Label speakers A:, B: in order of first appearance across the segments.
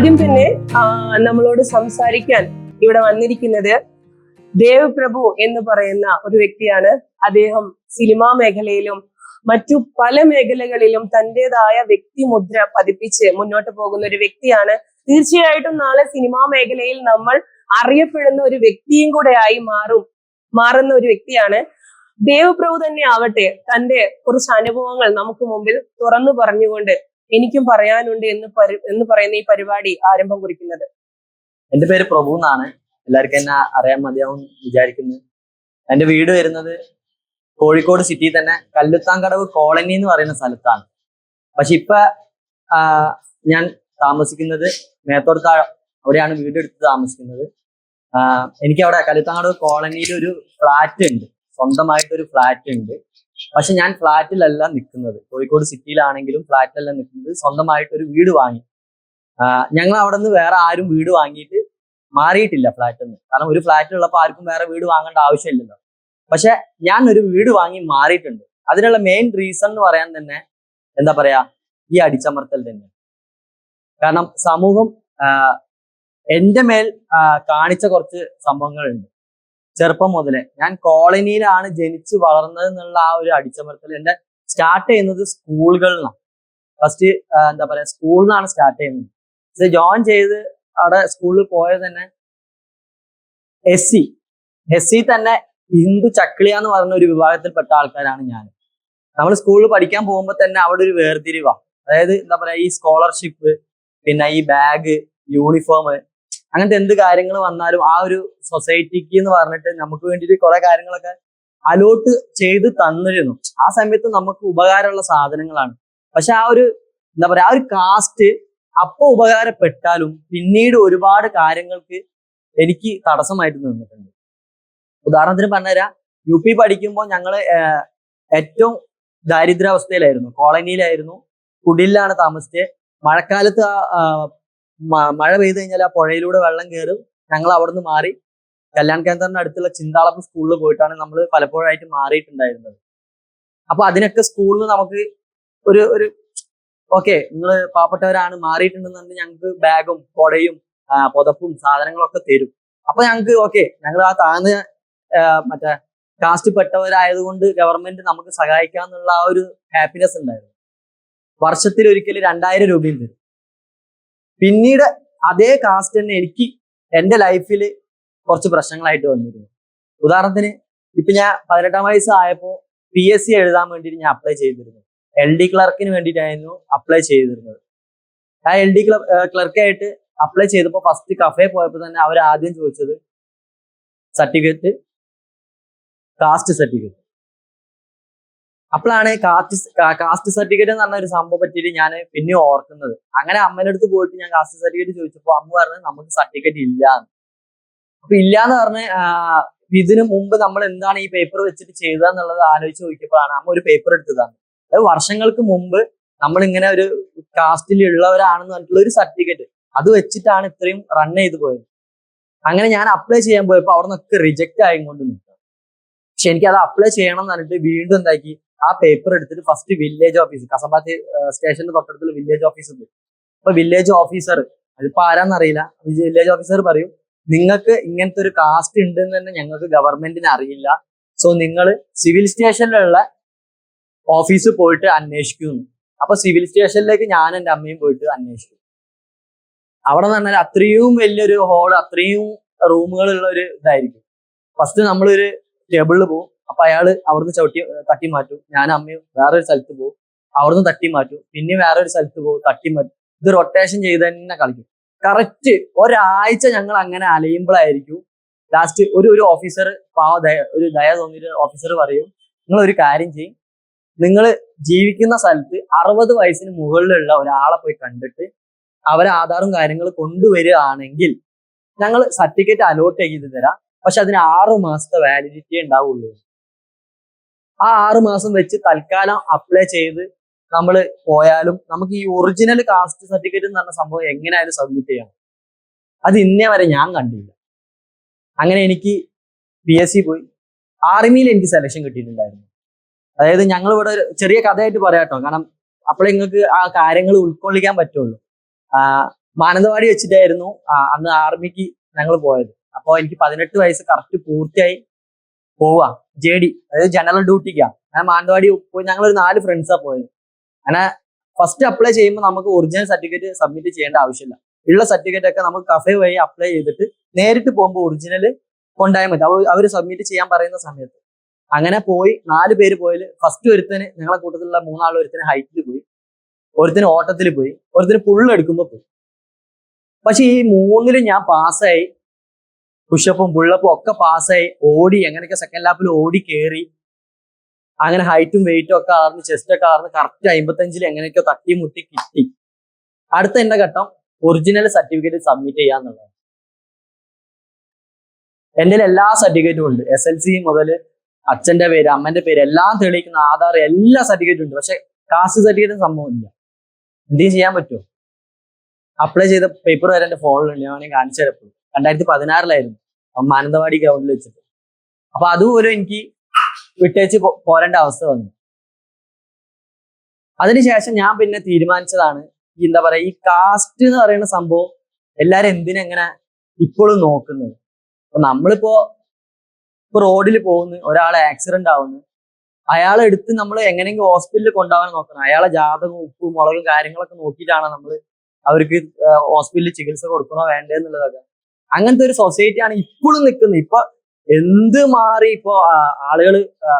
A: ആദ്യം തന്നെ നമ്മളോട് സംസാരിക്കാൻ ഇവിടെ വന്നിരിക്കുന്നത് ദേവ് പ്രഭു എന്ന് പറയുന്ന ഒരു വ്യക്തിയാണ്. അദ്ദേഹം സിനിമാ മേഖലയിലും മറ്റു പല മേഖലകളിലും തന്റെതായ വ്യക്തിമുദ്ര പതിപ്പിച്ച് മുന്നോട്ട് പോകുന്ന ഒരു വ്യക്തിയാണ്. തീർച്ചയായിട്ടും നാളെ സിനിമാ മേഖലയിൽ നമ്മൾ അറിയപ്പെടുന്ന ഒരു വ്യക്തിയും കൂടെ ആയി മാറും മാറുന്ന ഒരു വ്യക്തിയാണ്. ദേവപ്രഭു തന്നെ ആവട്ടെ തന്റെ കുറച്ച് അനുഭവങ്ങൾ നമുക്ക് മുമ്പിൽ തുറന്നു പറഞ്ഞുകൊണ്ട് എനിക്കും പറയാനുണ്ട് എന്ന് എന്ന് പറയുന്ന ഈ പരിപാടി ആരംഭം കുറിക്കുന്നത്.
B: എന്റെ പേര് പ്രഭു എന്നാണ്. എല്ലാവർക്കും എന്നെ അറിയാൻ മതിയാവും വിചാരിക്കുന്നു. എന്റെ വീട് വരുന്നത് കോഴിക്കോട് സിറ്റിയിൽ തന്നെ കല്ലുത്താങ്കടവ് കോളനി എന്ന് പറയുന്ന സ്ഥലത്താണ്. പക്ഷെ ഇപ്പൊ ഞാൻ താമസിക്കുന്നത് മേത്തോടത്താഴം അവിടെയാണ് വീട് എടുത്ത് താമസിക്കുന്നത്. എനിക്ക് അവിടെ കല്ലുത്താങ്കടവ് കോളനിയിൽ ഒരു ഫ്ലാറ്റ് ഉണ്ട് സ്വന്തമായിട്ട് ഒരു ഫ്ലാറ്റ് ഉണ്ട് പക്ഷെ ഞാൻ ഫ്ലാറ്റിലല്ല നിൽക്കുന്നത് കോഴിക്കോട് സിറ്റിയിലാണെങ്കിലും ഫ്ലാറ്റിലല്ല നിൽക്കുന്നത് സ്വന്തമായിട്ട് ഒരു വീട് വാങ്ങി. ഞങ്ങൾ അവിടെ നിന്ന് വേറെ ആരും വീട് വാങ്ങിയിട്ട് മാറിയിട്ടില്ല ഫ്ലാറ്റിൽ നിന്ന് കാരണം ഒരു ഫ്ളാറ്റിൽ ഉള്ളപ്പോൾ ആർക്കും വേറെ വീട് വാങ്ങേണ്ട ആവശ്യമില്ലല്ലോ. പക്ഷെ ഞാൻ ഒരു വീട് വാങ്ങി മാറിയിട്ടുണ്ട്. അതിനുള്ള മെയിൻ റീസൺ എന്ന് പറയാൻ തന്നെ എന്താ പറയാ? ഈ അടിച്ചമർത്തൽ തന്നെ. കാരണം സമൂഹം എന്റെ മേൽ കാണിച്ച കുറച്ച് സംഭവങ്ങളുണ്ട്. ചെറുപ്പം മുതലേ. ഞാൻ കോളനിയിലാണ് ജനിച്ചു വളർന്നത് എന്നുള്ള ആ ഒരു അടിച്ചമർത്തൽ എന്റെ സ്റ്റാർട്ട് ചെയ്യുന്നത് സ്കൂളുകളിലാണ്. ഫസ്റ്റ് എന്താ പറയാ സ്കൂളിൽ നിന്നാണ് സ്റ്റാർട്ട് ചെയ്യുന്നത് ജോയിൻ ചെയ്ത് അവിടെ സ്കൂളിൽ പോയത് തന്നെ എസ് സി എസ് സി തന്നെ ഹിന്ദു ചക്ലിയ എന്ന് പറഞ്ഞ ഒരു വിഭാഗത്തിൽപ്പെട്ട ആൾക്കാരാണ് ഞാൻ. നമ്മൾ സ്കൂളിൽ പഠിക്കാൻ പോകുമ്പോൾ തന്നെ അവിടെ ഒരു വേർതിരിവാണ് അതായത് എന്താ പറയാ ഈ സ്കോളർഷിപ്പ് പിന്നെ ഈ ബാഗ് യൂണിഫോം അങ്ങനത്തെ എന്ത് കാര്യങ്ങൾ വന്നാലും ആ ഒരു സൊസൈറ്റിക്ക് എന്ന് പറഞ്ഞിട്ട് നമുക്ക് വേണ്ടിയിട്ട് കുറെ കാര്യങ്ങളൊക്കെ അലോട്ട് ചെയ്ത് തന്നിരുന്നു. ആ സമയത്ത് നമുക്ക് ഉപകാരമുള്ള സാധനങ്ങളാണ്. പക്ഷെ ആ ഒരു എന്താ പറയാ ആ ഒരു കാസ്റ്റ് അപ്പൊ ഉപകാരപ്പെട്ടാലും പിന്നീട് ഒരുപാട് കാര്യങ്ങൾക്ക് എനിക്ക് തടസ്സമായിട്ട് നിന്നിട്ടുണ്ട്. ഉദാഹരണത്തിന് പറഞ്ഞുതരാം. യു പി പഠിക്കുമ്പോൾ ഞങ്ങൾ ഏറ്റവും ദാരിദ്ര്യാവസ്ഥയിലായിരുന്നു. കോളനിയിലായിരുന്നു. കുടിലാണ് താമസിച്ചത്. മഴക്കാലത്ത് ആ മഴ പെയ്തു കഴിഞ്ഞാൽ ആ പുഴയിലൂടെ വെള്ളം കയറും ഞങ്ങൾ അവിടെ നിന്ന് മാറി കല്യാൺ കേന്ദ്രത്തിന് അടുത്തുള്ള ചിന്താളപ്പ് സ്കൂളിൽ പോയിട്ടാണ് നമ്മൾ പലപ്പോഴായിട്ട് മാറിയിട്ടുണ്ടായിരുന്നത്. അപ്പൊ അതിനൊക്കെ സ്കൂളിൽ നമുക്ക് ഒരു ഒരു ഓക്കെ നിങ്ങൾ പാവപ്പെട്ടവരാണ് മാറിയിട്ടുണ്ടെന്നുണ്ടെങ്കിൽ ഞങ്ങൾക്ക് ബാഗും കൊടയും പുതപ്പും സാധനങ്ങളൊക്കെ തരും. അപ്പൊ ഞങ്ങൾക്ക് ഓക്കെ ഞങ്ങൾ ആ താഴ്ന്ന ആ, മറ്റേ കാസ്റ്റ് പെട്ടവരായതുകൊണ്ട് ഗവൺമെന്റ് നമുക്ക് സഹായിക്കാന്നുള്ള ആ ഒരു ഹാപ്പിനെസ് ഉണ്ടായിരുന്നു. വർഷത്തിൽ ഒരിക്കൽ രണ്ടായിരം രൂപയും തരും. പിന്നീട് അതേ കാസ്റ്റ് തന്നെ എനിക്ക് എന്റെ ലൈഫിൽ കുറച്ച് പ്രശ്നങ്ങളായിട്ട് വന്നിരുന്നു. ഉദാഹരണത്തിന് ഇപ്പൊ ഞാൻ പതിനെട്ടാം വയസ്സ് ആയപ്പോൾ പി എസ് സി എഴുതാൻ വേണ്ടിയിട്ട് ഞാൻ അപ്ലൈ ചെയ്തിരുന്നു. എൽ ഡി ക്ലർക്കിന് വേണ്ടിയിട്ടായിരുന്നു അപ്ലൈ ചെയ്തിരുന്നത്. ആ എൽ ഡി ക്ലർക്കായിട്ട് അപ്ലൈ ചെയ്തപ്പോൾ ഫസ്റ്റ് കഫേ പോയപ്പോൾ തന്നെ അവർ ആദ്യം ചോദിച്ചത് സർട്ടിഫിക്കറ്റ് കാസ്റ്റ് സർട്ടിഫിക്കറ്റ് അപ്പോഴാണ് കാസ്റ്റ് കാസ്റ്റ് സർട്ടിഫിക്കറ്റ് എന്ന് പറഞ്ഞ ഒരു സംഭവം പറ്റിയിട്ട് ഞാൻ പിന്നെ ഓർക്കുന്നത്. അങ്ങനെ അമ്മേന്റെ അടുത്ത് പോയിട്ട് ഞാൻ കാസ്റ്റ് സർട്ടിഫിക്കറ്റ് ചോദിച്ചപ്പോൾ അമ്മ പറഞ്ഞു നമുക്ക് സർട്ടിഫിക്കറ്റ് ഇല്ല. അപ്പൊ ഇല്ല എന്ന് പറഞ്ഞ് ഇതിനു മുമ്പ് നമ്മൾ എന്താണ് ഈ പേപ്പർ വെച്ചിട്ട് ചെയ്തതെന്നുള്ളത് ആലോചിച്ച് നോക്കിയപ്പോഴാണ് അമ്മ ഒരു പേപ്പർ എടുത്തതാണ്. അതായത് വർഷങ്ങൾക്ക് മുമ്പ് നമ്മൾ ഇങ്ങനെ ഒരു കാസ്റ്റിൽ ഉള്ളവരാണെന്ന് പറഞ്ഞിട്ടുള്ള ഒരു സർട്ടിഫിക്കറ്റ്. അത് വെച്ചിട്ടാണ് ഇത്രയും റൺ ചെയ്ത് പോയത്. അങ്ങനെ ഞാൻ അപ്ലൈ ചെയ്യാൻ പോയപ്പോൾ അവിടെ നിന്നൊക്കെ റിജക്റ്റ് ആയിക്കൊണ്ട് നിൽക്കുക പക്ഷെ എനിക്ക് അത് അപ്ലൈ ചെയ്യണം എന്ന് പറഞ്ഞിട്ട് വീണ്ടും എന്താക്കി ആ പേപ്പർ എടുത്തിട്ട് ഫസ്റ്റ് വില്ലേജ് ഓഫീസ് കസബാത്ത് സ്റ്റേഷന്റെ തൊട്ടടുത്തുള്ള വില്ലേജ് ഓഫീസ് ഉണ്ട്. അപ്പൊ വില്ലേജ് ഓഫീസർ അതിപ്പോ ആരാന്നറിയില്ല. വില്ലേജ് ഓഫീസർ പറയും നിങ്ങൾക്ക് ഇങ്ങനത്തെ ഒരു കാസ്റ്റ് ഉണ്ട് എന്ന് തന്നെ ഞങ്ങൾക്ക് ഗവൺമെന്റിന് അറിയില്ല. സോ നിങ്ങൾ സിവിൽ സ്റ്റേഷനിലുള്ള ഓഫീസ് പോയിട്ട് അന്വേഷിക്കുന്നു. അപ്പൊ സിവിൽ സ്റ്റേഷനിലേക്ക് ഞാൻ എന്റെ അമ്മയും പോയിട്ട് അന്വേഷിക്കും. അവിടെ നിന്ന് പറഞ്ഞാൽ അത്രയും വലിയൊരു ഹോൾ അത്രയും റൂമുകളുള്ള ഒരു ഇതായിരിക്കും. ഫസ്റ്റ് നമ്മളൊരു ടേബിളിൽ പോകും അപ്പൊ അയാൾ അവിടുന്ന് ചവിട്ടി തട്ടി മാറ്റും. ഞാൻ അമ്മയും വേറൊരു സ്ഥലത്ത് പോകും. അവിടുന്ന് തട്ടി മാറ്റും. പിന്നെ വേറൊരു സ്ഥലത്ത് പോകും തട്ടി മാറ്റും. ഇത് റൊട്ടേഷൻ ചെയ്ത് തന്നെ കളിക്കും. കറക്റ്റ് ഒരാഴ്ച ഞങ്ങൾ അങ്ങനെ അലയുമ്പോഴായിരിക്കും ലാസ്റ്റ് ഒരു ഒരു ഓഫീസർ പാവ ദയ ഒരു ദയ തോന്നിയിട്ട് ഓഫീസർ പറയും നിങ്ങൾ ഒരു കാര്യം ചെയ്യും. നിങ്ങൾ ജീവിക്കുന്ന സ്ഥലത്ത് അറുപത് വയസ്സിന് മുകളിലുള്ള ഒരാളെ പോയി കണ്ടിട്ട് അവരെ ആധാറും കാര്യങ്ങളും കൊണ്ടുവരികയാണെങ്കിൽ ഞങ്ങൾ സർട്ടിഫിക്കറ്റ് അലോട്ട് ചെയ്ത് തരാം. പക്ഷെ അതിന് ആറു മാസത്തെ വാലിഡിറ്റി ഉണ്ടാവുള്ളൂ. ആ ആറ് മാസം വെച്ച് തൽക്കാലം അപ്ലൈ ചെയ്ത് നമ്മൾ പോയാലും നമുക്ക് ഈ ഒറിജിനൽ കാസ്റ്റ് സർട്ടിഫിക്കറ്റ് എന്ന് പറഞ്ഞ സംഭവം എങ്ങനെയായാലും സബ്മിറ്റ് ചെയ്യണം അത് ഇന്നേ വരെ ഞാൻ കണ്ടില്ല. അങ്ങനെ എനിക്ക് പി എസ് സി പോയി. ആർമിയിൽ എനിക്ക് സെലക്ഷൻ കിട്ടിയിട്ടുണ്ടായിരുന്നു. അതായത് ഞങ്ങൾ ഇവിടെ ഒരു ചെറിയ കഥയായിട്ട് പറയാട്ടോ. കാരണം അപ്പോഴേ നിങ്ങൾക്ക് ആ കാര്യങ്ങൾ ഉൾക്കൊള്ളിക്കാൻ പറ്റുള്ളൂ. മാനന്തവാടി വെച്ചിട്ടായിരുന്നു അന്ന് ആർമിക്ക് ഞങ്ങൾ പോയത്. അപ്പോൾ എനിക്ക് പതിനെട്ട് വയസ്സ് കറക്റ്റ് പൂർത്തിയായി. പോവാ. ജെ ഡി അതായത് ജനറൽ ഡ്യൂട്ടിക്കാ അങ്ങനെ മാനന്തവാടി പോയി ഒരു നാല് ഫ്രണ്ട്സാ പോയത്. അങ്ങനെ ഫസ്റ്റ് അപ്ലൈ ചെയ്യുമ്പോൾ നമുക്ക് ഒറിജിനൽ സർട്ടിഫിക്കറ്റ് സബ്മിറ്റ് ചെയ്യേണ്ട ആവശ്യമില്ല. ഉള്ള സർട്ടിഫിക്കറ്റ് ഒക്കെ നമുക്ക് കഫേ വഴി അപ്ലൈ ചെയ്തിട്ട് നേരിട്ട് പോകുമ്പോൾ ഒറിജിനൽ കൊണ്ടായാൽ മതി. അവർ സബ്മിറ്റ് ചെയ്യാൻ പറയുന്ന സമയത്ത്. അങ്ങനെ പോയി നാല് പേര് പോയാൽ ഫസ്റ്റ് ഒരുത്തന് ഞങ്ങളെ കൂട്ടത്തിലുള്ള മൂന്നാൾ ഒരുത്തന് ഹൈറ്റിൽ പോയി. ഒരുത്തിന് ഓട്ടത്തിൽ പോയി. ഒരുത്തിന് പുള്ളെടുക്കുമ്പോൾ പോയി. പക്ഷെ ഈ മൂന്നിലും ഞാൻ പാസ്സായി പുഷപ്പും പുള്ളപ്പും ഒക്കെ പാസ്സായി ഓടി എങ്ങനെയൊക്കെ സെക്കൻഡ് ലാപ്പിൽ ഓടി കയറി അങ്ങനെ ഹൈറ്റും വെയിറ്റും ഒക്കെ ആർന്ന് ചെസ്റ്റ് ഒക്കെ ആർന്ന് കറക്റ്റ് അമ്പത്തഞ്ചിൽ എങ്ങനെയൊക്കെ തട്ടി മുട്ടി കിട്ടി. അടുത്ത എന്റെ ഘട്ടം? ഒറിജിനൽ സർട്ടിഫിക്കറ്റ് സബ്മിറ്റ് ചെയ്യാന്നുള്ളത് എന്റെ എല്ലാ സർട്ടിഫിക്കറ്റും ഉണ്ട്. എസ് എൽ സി മുതൽ അച്ഛന്റെ പേര് അമ്മന്റെ പേര് എല്ലാം തെളിയിക്കുന്ന ആധാർ എല്ലാ സർട്ടിഫിക്കറ്റും ഉണ്ട്. പക്ഷെ കാസ്റ്റ് സർട്ടിഫിക്കറ്റ് സംഭവമില്ല എന്തെങ്കിലും ചെയ്യാൻ പറ്റുമോ? അപ്ലൈ ചെയ്ത പേപ്പർ വരെ എന്റെ ഫോണിലുണ്ട് ഞാൻ കാണിച്ചു തരപ്പോൾ രണ്ടായിരത്തി പതിനാറിലായിരുന്നു മാനന്തവാടി ഗ്രൗണ്ടിൽ വെച്ചിട്ട്. അപ്പൊ അതുപോലും എനിക്ക് വിട്ടേച്ച് പോരേണ്ട അവസ്ഥ വന്നു. അതിനുശേഷം ഞാൻ പിന്നെ തീരുമാനിച്ചതാണ് എന്താ പറയാ ഈ കാസ്റ്റ് എന്ന് പറയുന്ന സംഭവം എല്ലാരും എന്തിനെങ്ങനെ ഇപ്പോഴും നോക്കുന്നത്? അപ്പൊ നമ്മളിപ്പോ ഇപ്പൊ റോഡിൽ പോകുന്നു ഒരാൾ ആക്സിഡന്റ് ആവുന്നു. അയാളെ എടുത്ത് നമ്മൾ എങ്ങനെയെങ്കിലും ഹോസ്പിറ്റലിൽ കൊണ്ടുപോകാൻ നോക്കണം. അയാളെ ജാതകവും ഉപ്പും മുളകും കാര്യങ്ങളൊക്കെ നോക്കിയിട്ടാണ് നമ്മൾ അവർക്ക് ഹോസ്പിറ്റലിൽ ചികിത്സ കൊടുക്കണോ വേണ്ടേ എന്നുള്ളതൊക്കെ. അങ്ങനത്തെ ഒരു സൊസൈറ്റിയാണ് ഇപ്പോഴും നിൽക്കുന്നത്. ഇപ്പൊ എന്ത് മാറി ഇപ്പോ ആളുകൾ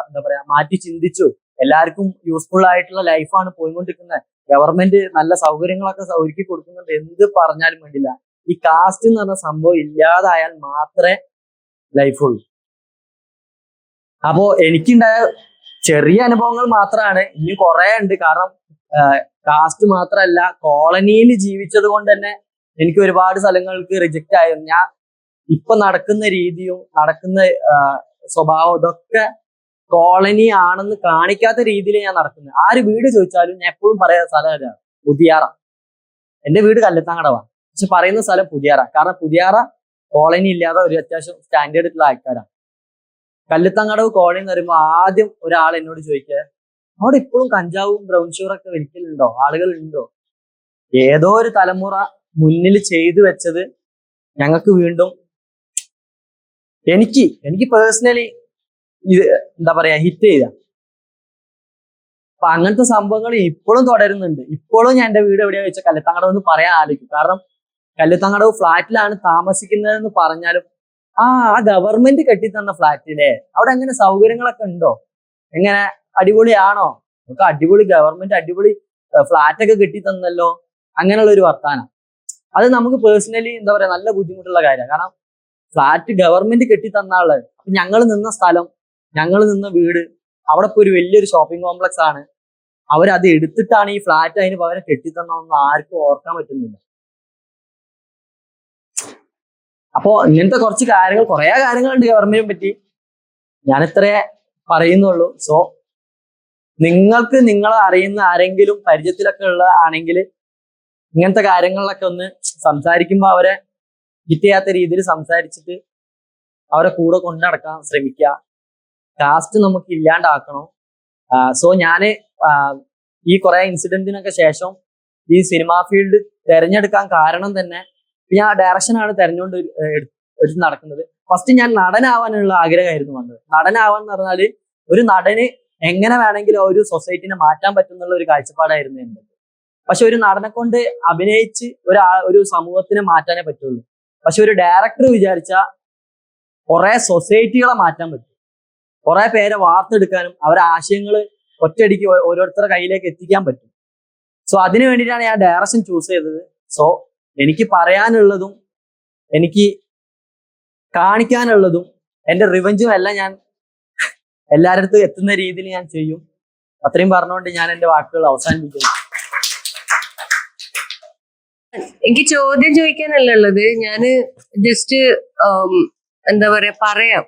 B: എന്താ പറയാ മാറ്റി ചിന്തിച്ചു. എല്ലാവർക്കും യൂസ്ഫുൾ ആയിട്ടുള്ള ലൈഫാണ് പോയിക്കൊണ്ടിരിക്കുന്നത്. ഗവൺമെന്റ് നല്ല സൗകര്യങ്ങളൊക്കെ ഒരുക്കി കൊടുക്കുന്നുണ്ട്. എന്ത് പറഞ്ഞാലും വേണ്ടില്ല. ഈ കാസ്റ്റ് എന്ന് പറഞ്ഞ സംഭവം ഇല്ലാതായാൽ മാത്രമേ ലൈഫുള്ളൂ അപ്പോ എനിക്കുണ്ടായ ചെറിയ അനുഭവങ്ങൾ മാത്രമാണ്. ഇനി കുറെ ഉണ്ട്. കാരണം കാസ്റ്റ് മാത്രമല്ല കോളനിയിൽ ജീവിച്ചത് കൊണ്ട് തന്നെ എനിക്ക് ഒരുപാട് സ്ഥലങ്ങൾക്ക് റിജക്റ്റ് ആയിരുന്നു ഞാൻ ഇപ്പൊ നടക്കുന്ന രീതിയും നടക്കുന്ന സ്വഭാവം ഇതൊക്കെ കോളനി ആണെന്ന് കാണിക്കാത്ത രീതിയിൽ ഞാൻ നടക്കുന്നത്. ആര് വീട് ചോദിച്ചാലും ഞാൻ എപ്പോഴും പറയാ സ്ഥലം പുതിയാറ. എന്റെ വീട് കല്ലത്താങ്കടവാണ് പക്ഷെ പറയുന്ന സ്ഥലം പുതിയാറ. കാരണം പുതിയാറ കോളനി ഇല്ലാതെ ഒരു അത്യാവശ്യം സ്റ്റാൻഡേർഡ് ഉള്ള ആൾക്കാരാണ് കല്ലത്താങ്കടവ് കോളനി എന്ന് പറയുമ്പോൾ ആദ്യം ഒരാൾ എന്നോട് ചോദിക്കുക അവിടെ ഇപ്പോഴും കഞ്ചാവും ബ്രൗൺ ഷുഗറൊക്കെ വിൽക്കലുണ്ടോ ആളുകൾ ഉണ്ടോ? ഏതോ ഒരു തലമുറ മുന്നിൽ ചെയ്തു വെച്ചത് ഞങ്ങൾക്ക് വീണ്ടും എനിക്ക് എനിക്ക് പേഴ്സണലി ഇത് എന്താ പറയാ ഹിറ്റ് ചെയ്ത. അപ്പൊ അങ്ങനത്തെ സംഭവങ്ങൾ ഇപ്പോഴും തുടരുന്നുണ്ട്. ഇപ്പോഴും ഞാൻ എന്റെ വീട് എവിടെയാ വെച്ചാൽ കല്ലുത്തങ്കടവ് എന്ന് പറയാൻ ആലോചിക്കും. കാരണം കല്ലുത്തങ്കടവ് ഫ്ലാറ്റിലാണ് താമസിക്കുന്നതെന്ന് പറഞ്ഞാലും ആ ആ ഗവൺമെന്റ് കെട്ടിത്തന്ന ഫ്ലാറ്റിലെ അവിടെ എങ്ങനെ സൗകര്യങ്ങളൊക്കെ ഉണ്ടോ? എങ്ങനെ അടിപൊളിയാണോ? നമുക്ക് അടിപൊളി ഗവൺമെന്റ് അടിപൊളി ഫ്ലാറ്റ് ഒക്കെ കെട്ടി തന്നല്ലോ അങ്ങനെയുള്ള ഒരു വർത്താനം. അത് നമുക്ക് പേഴ്സണലി എന്താ പറയാ നല്ല ബുദ്ധിമുട്ടുള്ള കാര്യമാണ്. കാരണം ഫ്ലാറ്റ് ഗവൺമെന്റ് കെട്ടി തന്നാൾ. അപ്പൊ ഞങ്ങൾ നിന്ന സ്ഥലം ഞങ്ങൾ നിന്ന വീട് അവിടെ ഇപ്പൊ ഒരു വലിയൊരു ഷോപ്പിംഗ് കോംപ്ലക്സ് ആണ്. അവരത് എടുത്തിട്ടാണ് ഈ ഫ്ലാറ്റ് അതിന് പകരം കെട്ടിത്തന്നതെന്ന് ആർക്കും ഓർക്കാൻ പറ്റുന്നില്ല. അപ്പോ ഇങ്ങനത്തെ കുറച്ച് കാര്യങ്ങൾ കുറെ കാര്യങ്ങളുണ്ട് ഗവൺമെന്റിനെ പറ്റി. ഞാൻ ഇത്രേ പറയുന്നുള്ളൂ. സോ നിങ്ങൾക്ക് നിങ്ങളെ അറിയുന്ന ആരെങ്കിലും പരിചയത്തിലൊക്കെ ഉള്ള ആണെങ്കിൽ ഇങ്ങനത്തെ കാര്യങ്ങളിലൊക്കെ ഒന്ന് സംസാരിക്കുമ്പോൾ അവരെ ഹിറ്റ് ചെയ്യാത്ത രീതിയിൽ സംസാരിച്ചിട്ട് അവരെ കൂടെ കൊണ്ടു നടക്കാൻ ശ്രമിക്കുക. കാസ്റ്റ് നമുക്ക് ഇല്ലാണ്ടാക്കണം. സോ ഞാൻ ഈ കുറെ ഇൻസിഡന്റിനൊക്കെ ശേഷം ഈ സിനിമാ ഫീൽഡ് തിരഞ്ഞെടുക്കാൻ കാരണം തന്നെ ഞാൻ ആ ഡയറക്ഷനാണ് തെരഞ്ഞുകൊണ്ട് എടു- എടുത്ത് നടക്കുന്നത്. ഫസ്റ്റ് ഞാൻ നടനാവാനുള്ള ആഗ്രഹമായിരുന്നു വന്നത്. നടനാവാൻ എന്ന് പറഞ്ഞാൽ ഒരു നടന് എങ്ങനെ വേണമെങ്കിലും ഒരു സൊസൈറ്റിനെ മാറ്റാൻ പറ്റുന്നുള്ള ഒരു കാഴ്ചപ്പാടായിരുന്നു എന്റെ. പക്ഷെ ഒരു നടനെ കൊണ്ട് അഭിനയിച്ച് ഒരാ ഒരു സമൂഹത്തിനെ മാറ്റാനേ പറ്റുള്ളൂ. പക്ഷെ ഒരു ഡയറക്ടർ വിചാരിച്ച കുറെ സൊസൈറ്റികളെ മാറ്റാൻ പറ്റും. കുറെ പേരെ വാർത്തെടുക്കാനും അവരെ ആശയങ്ങൾ ഒറ്റയടിക്ക് ഓരോരുത്തരുടെ കയ്യിലേക്ക് എത്തിക്കാൻ പറ്റും. സോ അതിനു വേണ്ടിയിട്ടാണ് ഞാൻ ഡയറക്ഷൻ ചൂസ് ചെയ്തത്. സോ എനിക്ക് പറയാനുള്ളതും എനിക്ക് കാണിക്കാനുള്ളതും എന്റെ റിവഞ്ചും എല്ലാം ഞാൻ എല്ലാവരുടെ എത്തുന്ന രീതിയിൽ ഞാൻ ചെയ്യും. അത്രയും പറഞ്ഞുകൊണ്ട് ഞാൻ എന്റെ വാക്കുകൾ അവസാനിപ്പിക്കുന്നു.
A: എനിക്ക് ചോദ്യം ചോദിക്കാനല്ല ഉള്ളത്. ഞാൻ ജസ്റ്റ് എന്താ പറയാ പറയാം.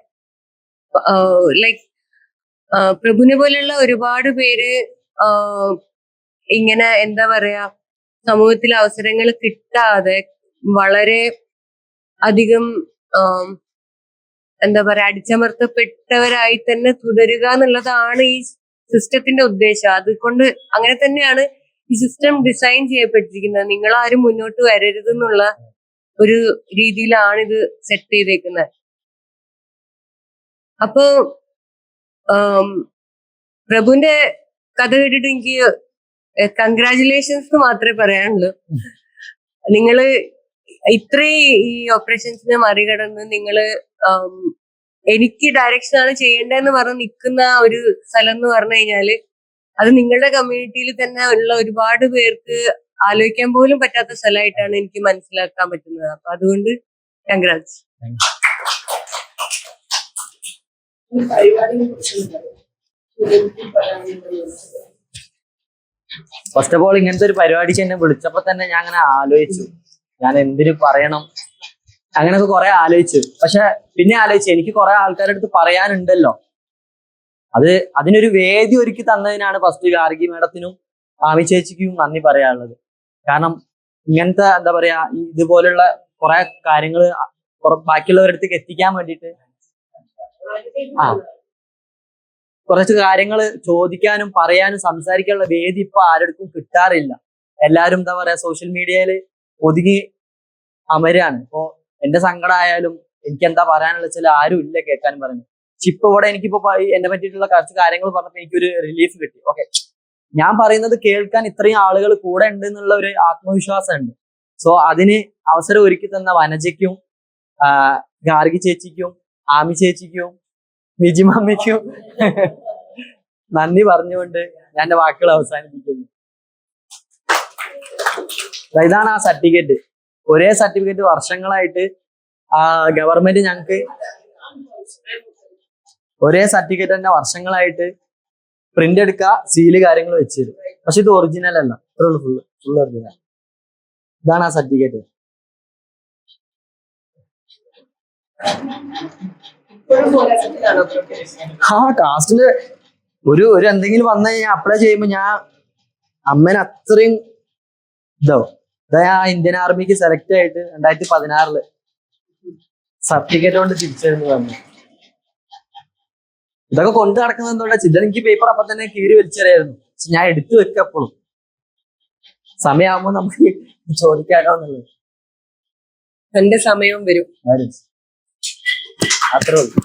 A: ലൈക്ക് പ്രഭുവിനെ പോലെയുള്ള ഒരുപാട് പേര് ഇങ്ങനെ എന്താ പറയാ സമൂഹത്തിൽ അവസരങ്ങൾ കിട്ടാതെ വളരെ അധികം എന്താ പറയാ അടിച്ചമർത്തപ്പെട്ടവരായി തന്നെ തുടരുക എന്നുള്ളതാണ് ഈ സിസ്റ്റത്തിന്റെ ഉദ്ദേശം. അതുകൊണ്ട് അങ്ങനെ തന്നെയാണ്
C: ഈ സിസ്റ്റം ഡിസൈൻ ചെയ്യപ്പെട്ടിരിക്കുന്നത്. നിങ്ങൾ ആരും മുന്നോട്ട് വരരുതെന്നുള്ള ഒരു രീതിയിലാണ് ഇത് സെറ്റ് ചെയ്തേക്കുന്നത്. അപ്പോ പ്രഭുവിന്റെ കഥ കേട്ടിട്ട് എനിക്ക് കൺഗ്രാചുലേഷൻസ് മാത്രമേ പറയാനുള്ളൂ. നിങ്ങൾ ഇത്രയും ഈ ഓപ്പറേഷൻസിനെ മറികടന്ന് നിങ്ങൾ എനിക്ക് ഡയറക്ഷൻ ആണ് ചെയ്യേണ്ടതെന്ന് പറഞ്ഞ് നിൽക്കുന്ന ഒരു സ്ഥലം എന്ന് പറഞ്ഞു കഴിഞ്ഞാൽ അത് നിങ്ങളുടെ കമ്മ്യൂണിറ്റിയിൽ തന്നെ ഉള്ള ഒരുപാട് പേർക്ക് ആലോചിക്കാൻ പോലും പറ്റാത്ത സ്ഥലമായിട്ടാണ് എനിക്ക് മനസ്സിലാക്കാൻ പറ്റുന്നത്. അപ്പൊ അതുകൊണ്ട് കൺഗ്രാറ്റ്സ്
B: ഫസ്റ്റ് ഓഫ് ഓൾ ഇങ്ങനത്തെ ഒരു പരിപാടിക്ക് എന്നെ വിളിച്ചപ്പോ തന്നെ ഞാൻ അങ്ങനെ ആലോചിച്ചു. ഞാൻ എന്തിനു പറയണം? അങ്ങനെയൊക്കെ കുറെ ആലോചിച്ചു. പക്ഷെ പിന്നെ ആലോചിച്ചു. എനിക്ക് കുറെ ആൾക്കാരുടെ അടുത്ത് പറയാനുണ്ടല്ലോ. അത് അതിനൊരു വേദി ഒരുക്കി തന്നതിനാണ് ഫസ്റ്റ് ഗാർഗി മേഡത്തിനും ആമി ചേച്ചിക്കും നന്ദി പറയാനുള്ളത്. കാരണം ഇങ്ങനത്തെ എന്താ പറയാ ഇതുപോലുള്ള കുറെ കാര്യങ്ങൾ ബാക്കിയുള്ളവരടുത്തേക്ക് എത്തിക്കാൻ വേണ്ടിയിട്ട് ആ. കുറച്ച് കാര്യങ്ങൾ ചോദിക്കാനും പറയാനും സംസാരിക്കാനുള്ള വേദി ഇപ്പൊ ആരെടുക്കും കിട്ടാറില്ല. എല്ലാരും എന്താ പറയാ സോഷ്യൽ മീഡിയയിൽ ഒതുങ്ങി അമരാണ്. ഇപ്പോ എന്റെ സങ്കടമായാലും എനിക്ക് എന്താ പറയാനുള്ള ചില ആരും ഇല്ല കേൾക്കാനും പറഞ്ഞു. ഇപ്പൊ ഇവിടെ എനിക്കിപ്പോ എന്നെ പറ്റിയിട്ടുള്ള കുറച്ച് കാര്യങ്ങൾ പറഞ്ഞപ്പോ എനിക്കൊരു റിലീഫ് കിട്ടി. ഓക്കെ ഞാൻ പറയുന്നത് കേൾക്കാൻ ഇത്രയും ആളുകൾ കൂടെ ഉണ്ട് എന്നുള്ള ഒരു ആത്മവിശ്വാസം ഉണ്ട് സോ അതിന് അവസരം ഒരുക്കി തന്ന വനജയ്ക്കും ഗാർഗി ചേച്ചിക്കും ആമി ചേച്ചിക്കും നിജിമാമ്മയ്ക്കും നന്ദി പറഞ്ഞുകൊണ്ട് ഞാൻ എന്റെ വാക്കുകൾ അവസാനിപ്പിക്കുന്നു. ഇതാണ് ആ സർട്ടിഫിക്കറ്റ്. ഒരേ സർട്ടിഫിക്കറ്റ് വർഷങ്ങളായിട്ട് ഗവൺമെന്റ് ഞങ്ങൾക്ക് ഒരേ സർട്ടിഫിക്കറ്റ് തന്നെ വർഷങ്ങളായിട്ട് പ്രിന്റ് എടുക്കുക സീൽ കാര്യങ്ങൾ വെച്ച് തരും പക്ഷെ ഇത് ഒറിജിനൽ അല്ല. ഇത്രേ ഉള്ളൂ ഫുള്ള് ഫുൾ ഒറിജിനൽ ഇതാണ് ആ സർട്ടിഫിക്കറ്റ് ആ കാസ്റ്റിന്റെ ഒരു ഒരു എന്തെങ്കിലും വന്നു കഴിഞ്ഞാൽ അപ്ലൈ ചെയ്യുമ്പോൾ ഞാൻ അമ്മേനെ അത്രയും ഇതോ അതായത് ആ ഇന്ത്യൻ ആർമിക്ക് സെലക്ട് ആയിട്ട് രണ്ടായിരത്തി പതിനാറിൽ സർട്ടിഫിക്കറ്റ് കൊണ്ട് തിരിച്ചു പറഞ്ഞു ഇതൊക്കെ കൊണ്ടു നടക്കുന്നത് എന്തുകൊണ്ടാ? എനിക്ക് പേപ്പർ അപ്പൊ തന്നെ കീറി വലിച്ചറിയായിരുന്നു. ഞാൻ എടുത്തു വെക്കപ്പോഴും സമയമാകുമ്പോ നമുക്ക് ചോദിക്കാലോ എന്നുള്ളത്
A: എന്റെ സമയവും വരും.
B: അത്രേ ഉള്ളൂ.